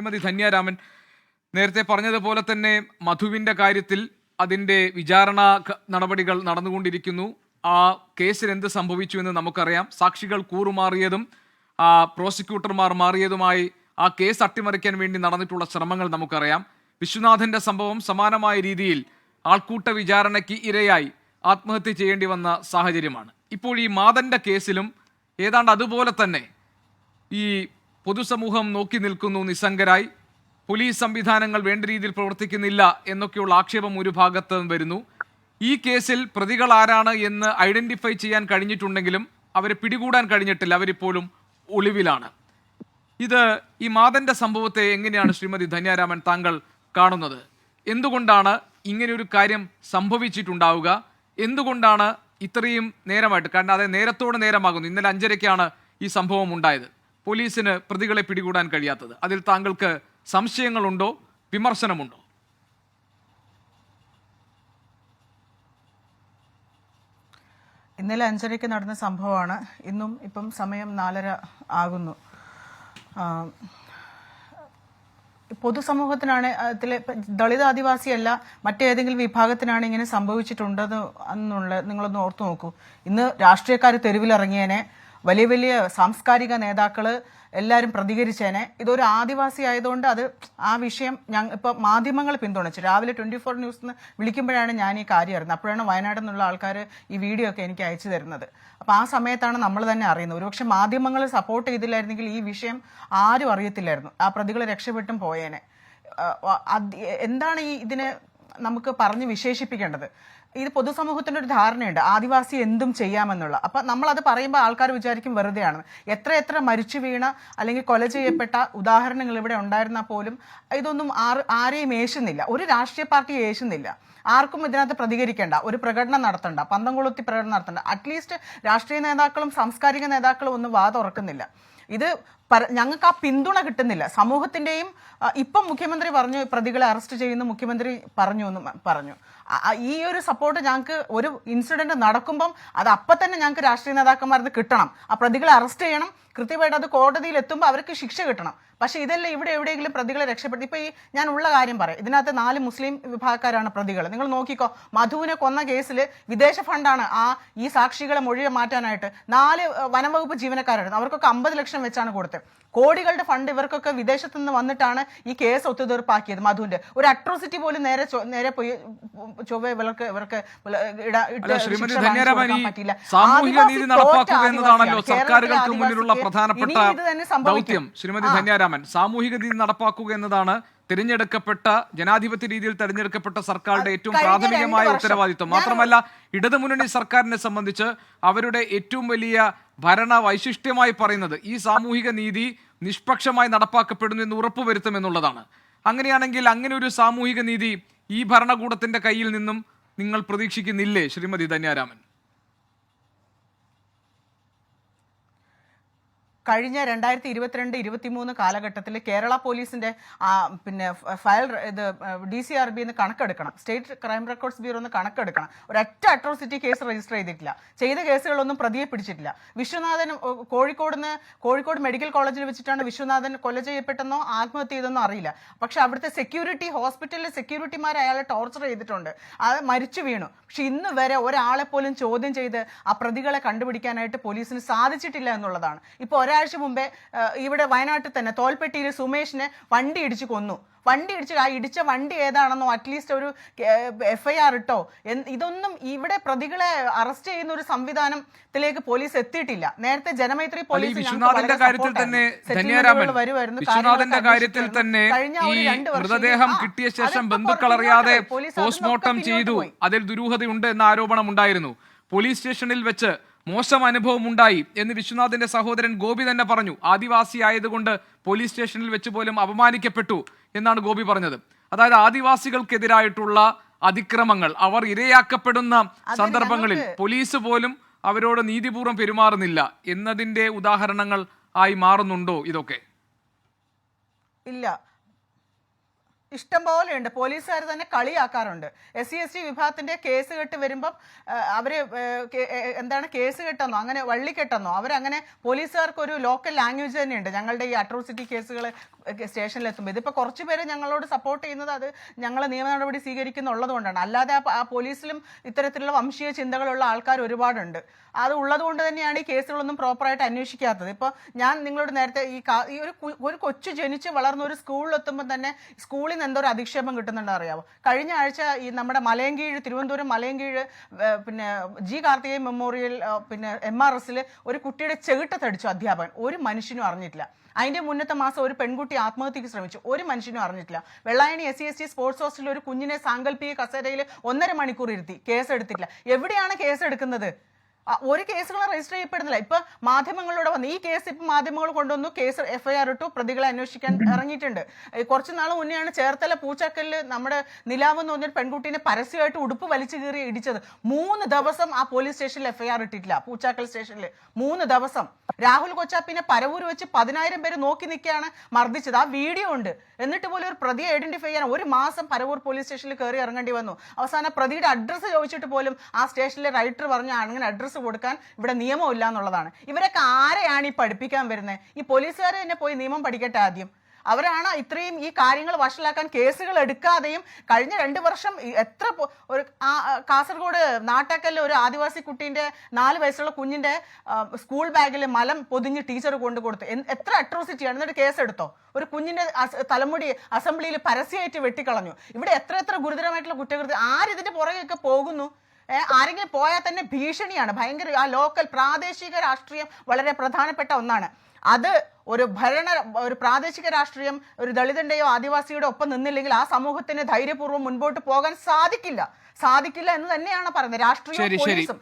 ശ്രീമതി ധന്യാരാമൻ നേരത്തെ പറഞ്ഞതുപോലെ തന്നെ മധുവിന്റെ കാര്യത്തിൽ അതിന്റെ വിചാരണ നടപടികൾ നടന്നുകൊണ്ടിരിക്കുന്നു. ആ കേസിൽ എന്ത് സംഭവിച്ചു എന്ന് നമുക്കറിയാം. സാക്ഷികൾ കൂറുമാറിയതും പ്രോസിക്യൂട്ടർമാർ മാറിയതുമായി ആ കേസ് അട്ടിമറിക്കാൻ വേണ്ടി നടന്നിട്ടുള്ള ശ്രമങ്ങൾ നമുക്കറിയാം. വിശ്വനാഥന്റെ സംഭവം സമാനമായ രീതിയിൽ ആൾക്കൂട്ട വിചാരണയ്ക്ക് ഇരയായി ആത്മഹത്യ ചെയ്യേണ്ടി വന്ന സാഹചര്യമാണ്. ഇപ്പോൾ ഈ മാതന്റെ കേസിലും ഏതാണ്ട് അതുപോലെ തന്നെ ഈ പൊതുസമൂഹം നോക്കി നിൽക്കുന്നു നിസ്സംഗരായി. പോലീസ് സംവിധാനങ്ങൾ വേണ്ട രീതിയിൽ പ്രവർത്തിക്കുന്നില്ല എന്നൊക്കെയുള്ള ആക്ഷേപം ഒരു ഭാഗത്ത് വരുന്നു. ഈ കേസിൽ പ്രതികൾ ആരാണ് എന്ന് ഐഡന്റിഫൈ ചെയ്യാൻ കഴിഞ്ഞിട്ടുണ്ടെങ്കിലും അവരെ പിടികൂടാൻ കഴിഞ്ഞിട്ടില്ല. അവരിപ്പോഴും ഒളിവിലാണ്. ഇത് ഈ മാതന്റെ സംഭവത്തെ എങ്ങനെയാണ് ശ്രീമതി ധന്യാരാമൻ താങ്കൾ കാണുന്നത്? എന്തുകൊണ്ടാണ് ഇങ്ങനെയൊരു കാര്യം സംഭവിച്ചിട്ടുണ്ടാവുക? എന്തുകൊണ്ടാണ് ഇത്രയും നേരമായിട്ട്? കാരണം അതെ നേരത്തോട് നേരമാകുന്നു. ഇന്നലെ അഞ്ചരയ്ക്കാണ് ഈ സംഭവം ഉണ്ടായത്. പോലീസിന് പ്രതികളെ പിടികൂടാൻ കഴിയാത്തത്. അതിൽ താങ്കൾക്ക് സംശയങ്ങളുണ്ടോ? വിമർശനമുണ്ടോ? ഇന്നലെ അഞ്ചരയ്ക്ക് നടന്ന സംഭവമാണ്. ഇന്നും ഇപ്പം സമയം നാലര ആകുന്നു. പൊതുസമൂഹത്തിനാണ് അതിലെ ദളിത് ആദിവാസിയല്ല മറ്റേതെങ്കിലും വിഭാഗത്തിനാണ് ഇങ്ങനെ സംഭവിച്ചിട്ടുണ്ടെന്ന് എന്നുള്ള നിങ്ങളൊന്ന് ഓർത്തു നോക്കൂ. ഇന്ന് രാഷ്ട്രീയക്കാർ തെരുവിലിറങ്ങിയേനെ വലിയ വലിയ സാംസ്കാരിക നേതാക്കൾ എല്ലാവരും പ്രതികരിച്ചേനെ. ഇതൊരു ആദിവാസി ആയതുകൊണ്ട് അത് ആ വിഷയം ഞങ്ങൾ ഇപ്പോൾ മാധ്യമങ്ങൾ പിന്തുണച്ചു. രാവിലെ ട്വന്റി ഫോർ ന്യൂസ് എന്ന് വിളിക്കുമ്പോഴാണ് ഞാൻ ഈ കാര്യം അറിയുന്നത്. അപ്പോഴാണ് വയനാട് നിന്നുള്ള ആൾക്കാർ ഈ വീഡിയോ ഒക്കെ എനിക്ക് അയച്ചു തരുന്നത്. അപ്പോൾ ആ സമയത്താണ് നമ്മൾ തന്നെ അറിയുന്നത്. ഒരുപക്ഷെ മാധ്യമങ്ങൾ സപ്പോർട്ട് ചെയ്തില്ലായിരുന്നെങ്കിൽ ഈ വിഷയം ആരും അറിയത്തില്ലായിരുന്നു. ആ പ്രതികൾ രക്ഷപ്പെട്ടും പോയേനെ. എന്താണ് ഈ ഇതിനെ നമുക്ക് പറഞ്ഞ് വിശേഷിപ്പിക്കേണ്ടത്? ഇത് പൊതുസമൂഹത്തിന്റെ ഒരു ധാരണയുണ്ട്. ആദിവാസി എന്തും ചെയ്യാമെന്നുള്ള. അപ്പം നമ്മളത് പറയുമ്പോൾ ആൾക്കാർ വിചാരിക്കും വെറുതെയാണ്. എത്ര എത്ര മരിച്ചു വീണ അല്ലെങ്കിൽ കൊല ചെയ്യപ്പെട്ട ഉദാഹരണങ്ങൾ ഇവിടെ ഉണ്ടായിരുന്നാൽ പോലും ഇതൊന്നും ആരെയും ഏശുന്നില്ല. ഒരു രാഷ്ട്രീയ പാർട്ടി ഏശുന്നില്ല. ആർക്കും ഇതിനകത്ത് പ്രതികരിക്കേണ്ട. ഒരു പ്രകടനം നടത്തണ്ട. പന്തം കൊളുത്തി പ്രകടനം നടത്തണ്ട. അറ്റ്ലീസ്റ്റ് രാഷ്ട്രീയ നേതാക്കളും സാംസ്കാരിക നേതാക്കളും ഒന്നും വാ ഉറക്കുന്നില്ല ഇത് പര- ഞങ്ങൾക്ക് ആ പിന്തുണ കിട്ടുന്നില്ല. സമൂഹത്തിന്റെയും ആ, ഇപ്പം മുഖ്യമന്ത്രി പറഞ്ഞു പ്രതികളെ അറസ്റ്റ് ചെയ്യുന്ന മുഖ്യമന്ത്രി പറഞ്ഞു എന്ന് പറഞ്ഞു. ഈ ഒരു സപ്പോർട്ട് ഞങ്ങൾക്ക് ഒരു ഇൻസിഡന്റ് നടക്കുമ്പം അത് അപ്പം തന്നെ ഞങ്ങൾക്ക് രാഷ്ട്രീയ നേതാക്കന്മാർക്ക് കിട്ടണം. ആ പ്രതികളെ അറസ്റ്റ് ചെയ്യണം. കൃത്യമായിട്ട് അത് കോടതിയിൽ എത്തുമ്പോൾ അവർക്ക് ശിക്ഷ കിട്ടണം. പക്ഷെ ഇതെല്ലാം ഇവിടെ എവിടെയെങ്കിലും പ്രതികളെ രക്ഷപ്പെടുത്തി. ഇപ്പൊ ഈ ഞാൻ ഉള്ള കാര്യം പറയാം. ഇതിനകത്ത് നാല് മുസ്ലിം വിഭാഗക്കാരാണ് പ്രതികൾ നിങ്ങൾ നോക്കിക്കോ മധുവിനെ കൊന്ന കേസിൽ വിദേശ ഫണ്ടാണ് ആ ഈ സാക്ഷികളെ മൊഴിയെ മാറ്റാനായിട്ട് നാല് വനം വനംവകുപ്പ് ജീവനക്കാരായിരുന്നു. അവർക്കൊക്കെ അമ്പത് ലക്ഷം വെച്ചാണ് കൊടുത്തത്. കോടികളുടെ ഫണ്ട് ഇവർക്കൊക്കെ വിദേശത്ത് നിന്ന് വന്നിട്ടാണ് ഈ കേസ് ഒത്തുതീർപ്പാക്കിയത് മധുവിന്റെ ഒരു അട്രോസിറ്റി പോലും നേരെ നേരെ പോയി ചൊവ്വ ഇവർക്ക് ഇവർക്ക് പറ്റില്ല. സാമൂഹിക നീതി നടപ്പാക്കുക എന്നതാണല്ലോ സർക്കാരുകൾക്ക് മുന്നിലുള്ള പ്രധാനപ്പെട്ട. ദൗത്യം ശ്രീമതി ധന്യാരാമൻ സാമൂഹിക നീതി നടപ്പാക്കുക എന്നതാണ് തിരഞ്ഞെടുക്കപ്പെട്ട ജനാധിപത്യ രീതിയിൽ തെരഞ്ഞെടുക്കപ്പെട്ട സർക്കാരുടെ ഏറ്റവും പ്രാഥമികമായ ഉത്തരവാദിത്വം. മാത്രമല്ല ഇടതുമുന്നണി സർക്കാരിനെ സംബന്ധിച്ച് അവരുടെ ഏറ്റവും വലിയ ഭരണ വൈശിഷ്ട്യമായി പറയുന്നത് ഈ സാമൂഹിക നീതി നിഷ്പക്ഷമായി നടപ്പാക്കപ്പെടുന്നു എന്ന് ഉറപ്പുവരുത്തും എന്നുള്ളതാണ്. അങ്ങനെയാണെങ്കിൽ അങ്ങനെ ഒരു സാമൂഹിക നീതി ഈ ഭരണകൂടത്തിന്റെ കയ്യിൽ നിന്നും നിങ്ങൾ പ്രതീക്ഷിക്കുന്നില്ലേ ശ്രീമതി ധന്യാരാമൻ? കഴിഞ്ഞ രണ്ടായിരത്തി ഇരുപത്തിരണ്ട് ഇരുപത്തിമൂന്ന് കാലഘട്ടത്തിൽ കേരള പോലീസിന്റെ പിന്നെ ഫയൽ ഇത് ഡി സി ആർ ബി എന്ന് കണക്കെടുക്കണം. സ്റ്റേറ്റ് ക്രൈം റെക്കോർഡ്സ് ബ്യൂറോ എന്ന് കണക്കെടുക്കണം. ഒരൊറ്റ അട്രോസിറ്റി കേസ് രജിസ്റ്റർ ചെയ്തിട്ടില്ല. ചെയ്ത കേസുകളൊന്നും പ്രതിയെ പിടിച്ചിട്ടില്ല. വിശ്വനാഥൻ കോഴിക്കോട് നിന്ന് കോഴിക്കോട് മെഡിക്കൽ കോളേജിൽ വെച്ചിട്ടാണ് വിശ്വനാഥൻ കൊല ചെയ്യപ്പെട്ടെന്നോ ആത്മഹത്യ ചെയ്തെന്നോ അറിയില്ല. പക്ഷെ അവിടുത്തെ സെക്യൂരിറ്റി ഹോസ്പിറ്റലിലെ സെക്യൂരിറ്റിമാർ അയാളെ ടോർച്ചർ ചെയ്തിട്ടുണ്ട്. അത് മരിച്ചു വീണു. പക്ഷെ ഇന്ന് വരെ ഒരാളെ പോലും ചോദ്യം ചെയ്ത് ആ പ്രതികളെ കണ്ടുപിടിക്കാനായിട്ട് പോലീസിന് സാധിച്ചിട്ടില്ല എന്നുള്ളതാണ്. ഇപ്പോൾ ഒരാഴ്ച മുമ്പേ ഇവിടെ വയനാട്ടിൽ തന്നെ തോൽപ്പെട്ടിയിൽ സുമേഷിനെ വണ്ടി ഇടിച്ച് കൊന്നു. വണ്ടി ഇടിച്ച് ആ ഇടിച്ച വണ്ടി ഏതാണെന്നോ അറ്റ്ലീസ്റ്റ് ഒരു എഫ് ഐ ആർ ഇട്ടോ ഇതൊന്നും ഇവിടെ പ്രതികളെ അറസ്റ്റ് ചെയ്യുന്ന ഒരു സംവിധാനത്തിലേക്ക് പോലീസ് എത്തിയിട്ടില്ല. നേരത്തെ ജനമൈത്രി പോലീസ് കാര്യത്തിൽ തന്നെ വിശ്വനാഥന്റെ കാര്യത്തിൽ തന്നെ ഈ മൃതദേഹം കിട്ടിയ ശേഷം അതിന്നൊക്കെ പോസ്റ്റ്മോർട്ടം ചെയ്തു. അതിൽ ദുരൂഹതയുണ്ട് എന്ന ആരോപണം ഉണ്ടായിരുന്നു പോലീസ് സ്റ്റേഷനിൽ വെച്ച് മോശം അനുഭവം ഉണ്ടായി എന്ന് വിശ്വനാഥിന്റെ സഹോദരൻ ഗോപി തന്നെ പറഞ്ഞു. ആദിവാസി ആയതുകൊണ്ട് പോലീസ് സ്റ്റേഷനിൽ വെച്ച് പോലും അപമാനിക്കപ്പെട്ടു എന്നാണ് ഗോപി പറഞ്ഞത്. അതായത് ആദിവാസികൾക്കെതിരായിട്ടുള്ള അതിക്രമങ്ങൾ അവർ ഇരയാക്കപ്പെടുന്ന സന്ദർഭങ്ങളിൽ പോലീസ് പോലും അവരോട് നീതിപൂർവം പെരുമാറുന്നില്ല എന്നതിന്റെ ഉദാഹരണങ്ങൾ ആയി മാറുന്നുണ്ടോ ഇതൊക്കെ? ഇല്ല. ഇഷ്ടം പോലെയുണ്ട് പോലീസുകാർ തന്നെ കളിയാക്കാറുണ്ട്. എസ് സി എസ് ടി വിഭാഗത്തിന്റെ കേസ് കെട്ട് വരുമ്പം അവർ എന്താണ് കേസ് കെട്ടെന്നോ അങ്ങനെ വള്ളിക്കെട്ടെന്നോ അവരങ്ങനെ പോലീസുകാർക്ക് ഒരു ലോക്കൽ ലാംഗ്വേജ് തന്നെയുണ്ട്. ഞങ്ങളുടെ ഈ അട്രോസിറ്റി കേസുകൾ സ്റ്റേഷനിൽ എത്തുമ്പോൾ ഇതിപ്പോൾ കുറച്ച് പേര് ഞങ്ങളോട് സപ്പോർട്ട് ചെയ്യുന്നത് അത് ഞങ്ങൾ നിയമ നടപടി സ്വീകരിക്കുന്നുള്ളത് കൊണ്ടാണ് അല്ലാതെ ആ പോലീസിലും ഇത്തരത്തിലുള്ള വംശീയ ചിന്തകളുള്ള ആൾക്കാർ ഒരുപാടുണ്ട്. അത് ഉള്ളത് കൊണ്ട് തന്നെയാണ് ഈ കേസുകളൊന്നും പ്രോപ്പറായിട്ട് അന്വേഷിക്കാത്തത്. ഇപ്പോൾ ഞാൻ നിങ്ങളോട് നേരത്തെ ഈ ഈ ഒരു ഒരു കൊച്ചു ജനിച്ച് വളർന്ന ഒരു സ്കൂളിൽ എത്തുമ്പോൾ തന്നെ സ്കൂളിൽ നിന്ന് എന്തോ ഒരു അധിക്ഷേപം കിട്ടുന്നുണ്ട് അറിയാമോ കഴിഞ്ഞ ആഴ്ച ഈ നമ്മുടെ മലയങ്കീഴ് തിരുവനന്തപുരം മലയങ്കീഴ് പിന്നെ ജി കാർത്തികേയൻ മെമ്മോറിയൽ പിന്നെ എം ആർ എസിൽ ഒരു കുട്ടിയുടെ ചെകിട്ടത്തടിച്ചു അധ്യാപകൻ. ഒരു മനുഷ്യനും അറിഞ്ഞിട്ടില്ല. അതിന്റെ മുന്നത്തെ മാസം ഒരു പെൺകുട്ടി ആത്മഹത്യക്ക് ശ്രമിച്ചു. ഒരു മനുഷ്യനും അറിഞ്ഞിട്ടില്ല. Vellayani S C S T sports ഹോസ്റ്റലിൽ ഒരു കുഞ്ഞിനെ സാങ്കല്പിക കസേരയിൽ ഒന്നര മണിക്കൂർ ഇരുത്തി. കേസ് എടുത്തിട്ടില്ല എവിടെയാണ് കേസ് എടുക്കുന്നത് ആ, ഒരു കേസുകളും രജിസ്റ്റർ ചെയ്യപ്പെടുന്നില്ല. ഇപ്പൊ മാധ്യമങ്ങളിലൂടെ വന്ന്. ഈ കേസ് ഇപ്പൊ മാധ്യമങ്ങൾ കൊണ്ടുവന്നു. കേസ് എഫ്ഐആർ ഇട്ടു. പ്രതികളെ അന്വേഷിക്കാൻ ഇറങ്ങിയിട്ടുണ്ട്. കുറച്ച് നാൾ മുന്നെയാണ് ചേർത്തല പൂച്ചക്കല്ല് നമ്മുടെ നിലാവ് എന്ന് പറഞ്ഞൊരു പെൺകുട്ടീനെ പരസ്യമായിട്ട് ഉടുപ്പ് വലിച്ചു കീറി ഇടിച്ചത്. മൂന്ന് ദിവസം ആ പോലീസ് സ്റ്റേഷനിൽ എഫ്ഐആർ ഇട്ടിട്ടില്ല. പൂച്ചാക്കൽ സ്റ്റേഷനിൽ മൂന്ന് ദിവസം. രാഹുൽ കൊച്ചാപ്പിനെ പരവൂർ വെച്ച് പതിനായിരം പേര് നോക്കി നിൽക്കുകയാണ് മർദ്ദിച്ചത്. ആ വീഡിയോ ഉണ്ട്. എന്നിട്ട് പോലും ഒരു പ്രതിയെ ഐഡന്റിഫൈ ചെയ്യാൻ ഒരു മാസം പരവൂർ പോലീസ് സ്റ്റേഷനിൽ കയറി ഇറങ്ങേണ്ടി വന്നു. അവസാനം പ്രതിയുടെ അഡ്രസ്സ് ചോദിച്ചിട്ട് പോലും ആ സ്റ്റേഷനിലെ റൈറ്റർ പറഞ്ഞു അങ്ങനെ അഡ്രസ്സ് കൊടുക്കാൻ ഇവിടെ നിയമമില്ല എന്നുള്ളതാണ്. ഇവരൊക്കെ ആരെയാണ് ഈ പഠിപ്പിക്കാൻ വരുന്നത് ഈ പോലീസുകാരെ തന്നെ പോയി നിയമം പഠിക്കട്ടെ ആദ്യം. അവരാണ് ഇത്രയും ഈ കാര്യങ്ങൾ വഷളാക്കാൻ കേസുകൾ എടുക്കാതെയും കഴിഞ്ഞ രണ്ട് വർഷം എത്ര ഒരു കാസർഗോഡ് നാട്ടാക്കലിലെ ഒരു ആദിവാസി കുട്ടീന്റെ നാല് വയസ്സുള്ള കുഞ്ഞിന്റെ സ്കൂൾ ബാഗിൽ മലം പൊതിഞ്ഞ് ടീച്ചർ കൊണ്ടു കൊടുത്തു. എത്ര അട്രോസിറ്റിയാണ്. എന്നിട്ട് കേസെടുത്തോ? ഒരു കുഞ്ഞിന്റെ തലമുടി അസംബ്ലിയിൽ പരസ്യമായിട്ട് വെട്ടിക്കളഞ്ഞു. ഇവിടെ എത്ര എത്ര ഗുരുതരമായിട്ടുള്ള കുറ്റകൃത്യം? ആരിതിന്റെ പുറകെയൊക്കെ പോകുന്നു? ആരെങ്കിലും പോയാൽ തന്നെ ഭീഷണിയാണ്. ഭയങ്കര ആ ലോക്കൽ പ്രാദേശിക രാഷ്ട്രീയം വളരെ പ്രധാനപ്പെട്ട ഒന്നാണ്. അത് ഒരു ഭരണ ഒരു പ്രാദേശിക രാഷ്ട്രീയം ഒരു ദളിതന്റെയോ ആദിവാസിയുടെ ഒപ്പം നിന്നില്ലെങ്കിൽ ആ സമൂഹത്തിന് ധൈര്യപൂർവം മുൻപോട്ട് പോകാൻ സാധിക്കില്ല. സാധിക്കില്ല എന്ന് തന്നെയാണ് പറയുന്നത്. രാഷ്ട്രീയ. പോലീസും.